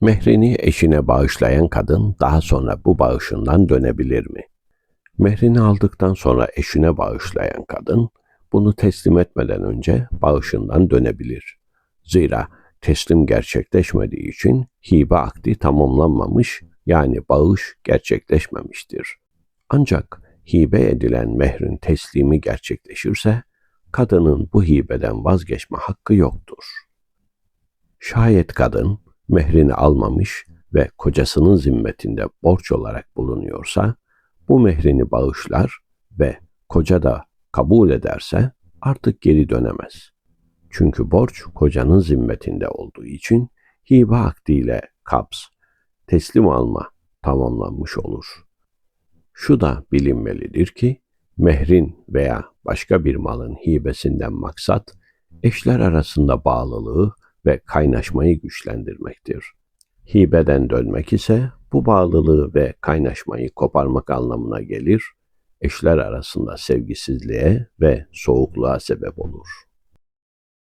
Mehrini eşine bağışlayan kadın daha sonra bu bağışından dönebilir mi? Mehrini aldıktan sonra eşine bağışlayan kadın bunu teslim etmeden önce bağışından dönebilir. Zira teslim gerçekleşmediği için hibe akdi tamamlanmamış yani bağış gerçekleşmemiştir. Ancak hibe edilen mehrin teslimi gerçekleşirse kadının bu hibeden vazgeçme hakkı yoktur. Şayet kadın mehrini almamış ve kocasının zimmetinde borç olarak bulunuyorsa, bu mehrini bağışlar ve koca da kabul ederse artık geri dönemez. Çünkü borç kocanın zimmetinde olduğu için hibe akdiyle kabz, teslim alma tamamlanmış olur. Şu da bilinmelidir ki, mehrin veya başka bir malın hibesinden maksat, eşler arasında bağlılığı ve kaynaşmayı güçlendirmektir. Hibeden dönmek ise bu bağlılığı ve kaynaşmayı koparmak anlamına gelir, eşler arasında sevgisizliğe ve soğukluğa sebep olur.